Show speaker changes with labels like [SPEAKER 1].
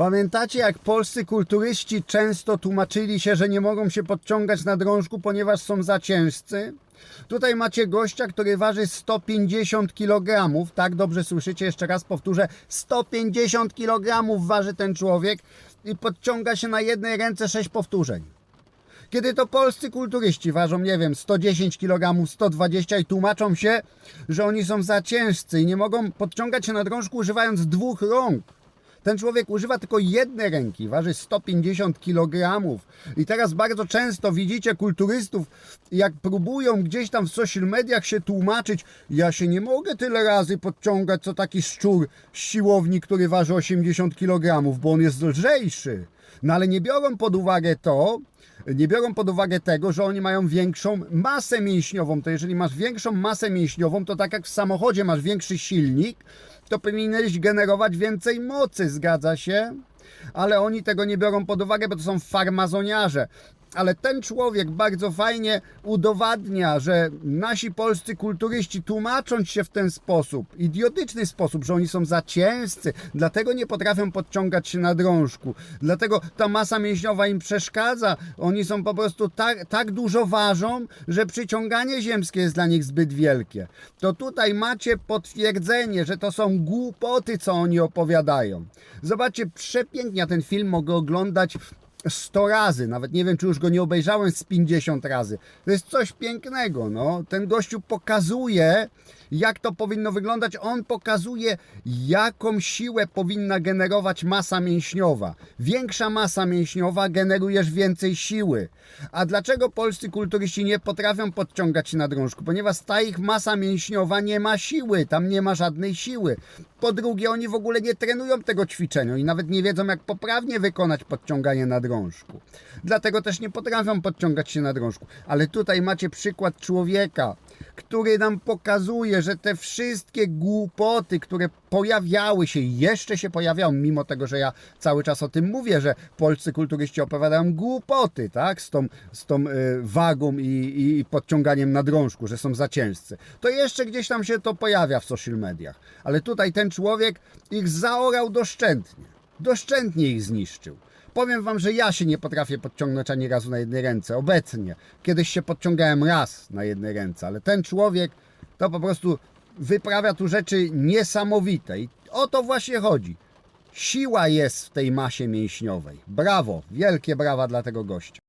[SPEAKER 1] Pamiętacie, jak polscy kulturyści często tłumaczyli się, że nie mogą się podciągać na drążku, ponieważ są za ciężcy? Tutaj macie gościa, który waży 150 kg. Tak dobrze słyszycie, jeszcze raz powtórzę: 150 kg waży ten człowiek i podciąga się na jednej ręce 6 powtórzeń. Kiedy to polscy kulturyści ważą, nie wiem, 110 kg, 120 i tłumaczą się, że oni są za ciężcy i nie mogą podciągać się na drążku używając dwóch rąk. Ten człowiek używa tylko jednej ręki, waży 150 kg. I teraz bardzo często widzicie kulturystów, jak próbują gdzieś tam w social mediach się tłumaczyć, ja się nie mogę tyle razy podciągać, co taki szczur z siłowni, który waży 80 kg, bo on jest lżejszy. No ale nie biorą pod uwagę to, nie biorą pod uwagę tego, że oni mają większą masę mięśniową. To jeżeli masz większą masę mięśniową, to tak jak w samochodzie masz większy silnik, to powinieneś generować więcej mocy, zgadza się? Ale oni tego nie biorą pod uwagę, bo to są farmazoniarze. Ale ten człowiek bardzo fajnie udowadnia, że nasi polscy kulturyści, tłumacząc się w ten sposób, idiotyczny sposób, że oni są za ciężcy, dlatego nie potrafią podciągać się na drążku, dlatego ta masa mięśniowa im przeszkadza, oni są po prostu tak, tak dużo ważą, że przyciąganie ziemskie jest dla nich zbyt wielkie. To tutaj macie potwierdzenie, że to są głupoty, co oni opowiadają. Zobaczcie, przepięknie ten film mogę oglądać 100 razy, nawet nie wiem, czy już go nie obejrzałem z 50 razy. To jest coś pięknego, no. Ten gościu pokazuje, jak to powinno wyglądać. On pokazuje, jaką siłę powinna generować masa mięśniowa. Większa masa mięśniowa, generujesz więcej siły. A dlaczego polscy kulturyści nie potrafią podciągać się na drążku? Ponieważ ta ich masa mięśniowa nie ma siły, tam nie ma żadnej siły. Po drugie, oni w ogóle nie trenują tego ćwiczenia i nawet nie wiedzą, jak poprawnie wykonać podciąganie na drążku. Dlatego też nie potrafią podciągać się na drążku. Ale tutaj macie przykład człowieka, który nam pokazuje, że te wszystkie głupoty, które pojawiały się i jeszcze się pojawiają, mimo tego, że ja cały czas o tym mówię, że polscy kulturyści opowiadają głupoty, tak, z tą, z tą y, wagą i, i podciąganiem na drążku, że są za ciężcy. To jeszcze gdzieś tam się to pojawia w social mediach. Ale tutaj ten człowiek ich zaorał doszczętnie. Doszczętnie ich zniszczył. Powiem wam, że ja się nie potrafię podciągnąć ani razu na jednej ręce. Obecnie. Kiedyś się podciągałem raz na jednej ręce, ale ten człowiek to po prostu wyprawia tu rzeczy niesamowite. I o to właśnie chodzi. Siła jest w tej masie mięśniowej. Brawo, wielkie brawa dla tego gościa.